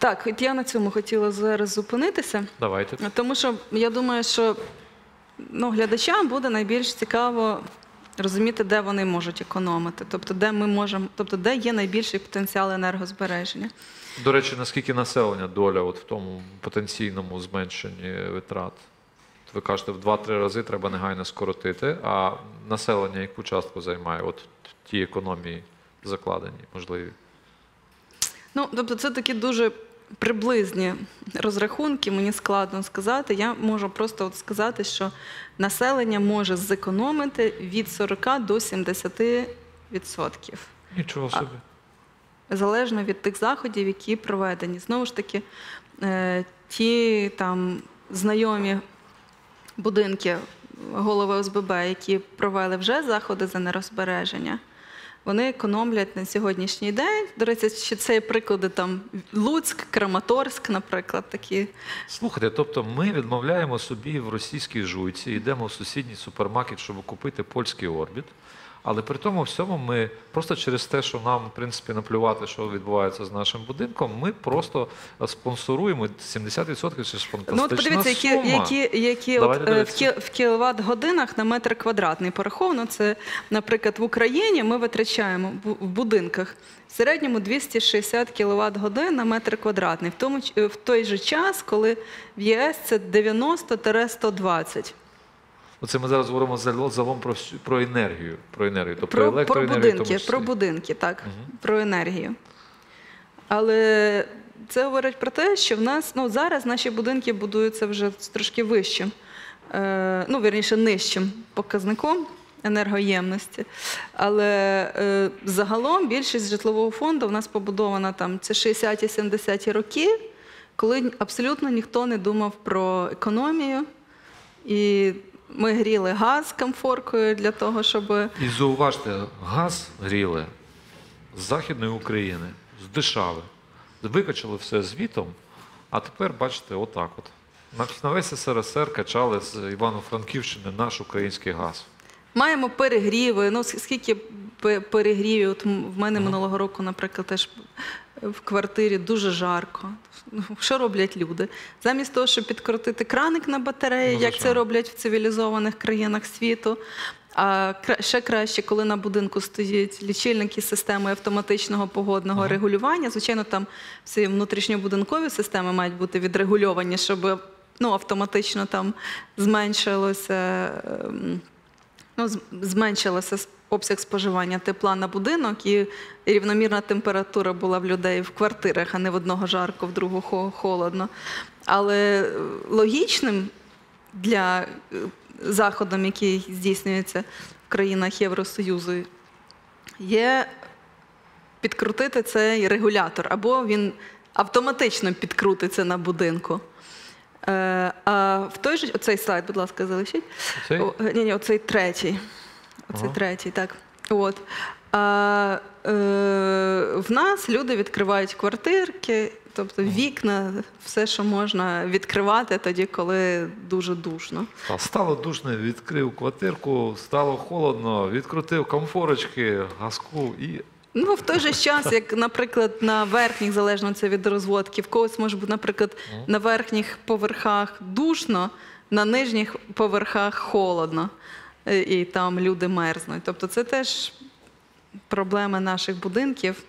Так, от я на цьому хотіла зараз зупинитися. Давайте. Тому що я думаю, що ну, глядачам буде найбільш цікаво розуміти, де вони можуть економити, тобто де ми можемо, тобто де є найбільший потенціал енергозбереження. До речі, наскільки населення доля от в тому потенційному зменшенні витрат? Ви кажете, в 2-3 рази треба негайно скоротити, а населення яку частку займає от ті економії закладені, можливі? Ну, тобто, це такі дуже приблизні розрахунки, мені складно сказати. Я можу просто от сказати, що населення може зекономити від 40 до 70 відсотків. Нічого собі. залежно від тих заходів, які проведені. Знову ж таки, е, ті там знайомі будинки голови ОСББ, які провели вже заходи з енергозбереження, вони економлять на сьогоднішній день. До речі, ще це є приклади там Луцьк, Краматорськ, наприклад, такі. Слухайте, тобто ми відмовляємо собі в російській жуйці, йдемо в сусідній супермаркет, щоб купити польський орбіт. Але при тому всьому ми просто через те, що нам, в принципі, наплювати, що відбувається з нашим будинком, ми просто спонсоруємо 70% це ж фантастична Ну, от подивіться, які, сума. які, які от, е, в, кі, в кіловат-годинах на метр квадратний пораховано. Це, наприклад, в Україні ми витрачаємо в, будинках в середньому 260 кіловат-годин на метр квадратний, в, тому, е, в той же час, коли в ЄС це 90-120. Оце ми зараз говоримо залом про, про енергію. Про енергію, тобто Про, про електроенергію. в будинки, тому про будинки, так, про енергію. Але це говорить про те, що в нас ну, зараз наші будинки будуються вже трошки вищим, е, ну, вірніше, нижчим показником енергоємності. Але е, загалом більшість житлового фонду в нас побудована там це 60-ті, 70-ті роки, коли абсолютно ніхто не думав про економію. І ми гріли газ комфоркою для того, щоб І зауважте, газ гріли з Західної України, з Дешави. Викачали все звітом, а тепер, бачите, отак от. На, весь СРСР качали з Івано-Франківщини наш український газ. Маємо перегріви. Ну, скільки пе- перегрівів? От в мене минулого року, наприклад, теж в квартирі дуже жарко. Ну, Що роблять люди? Замість того, щоб підкрутити краник на батареї, Ну, як це роблять в цивілізованих країнах світу. А ще краще, коли на будинку стоять лічильники системою автоматичного погодного регулювання. Звичайно, там всі внутрішньобудинкові системи мають бути відрегульовані, щоб ну, автоматично там зменшилося. ем, ну, з- зменшилося с- обсяг споживання тепла на будинок, і рівномірна температура була в людей в квартирах, а не в одного жарко, в другого холодно. Але е, логічним для е, заходом, який здійснюється в країнах Євросоюзу, є підкрутити цей регулятор, або він автоматично підкрутиться на будинку. Е, а в той же оцей слайд, будь ласка, залишіть. Цей? О, ні, ні, оцей третій. Оцей Ага. третій, так. От. А, е, в нас люди відкривають квартирки, тобто вікна, все, що можна відкривати тоді, коли дуже душно. Та стало душно, відкрив квартирку, стало холодно, відкрутив комфорочки, газку і. Ну, в той же час, як, наприклад, на верхніх, залежно це від розводки, в когось може бути, наприклад, на верхніх поверхах душно, на нижніх поверхах холодно, і там люди мерзнуть. Тобто це теж проблема наших будинків.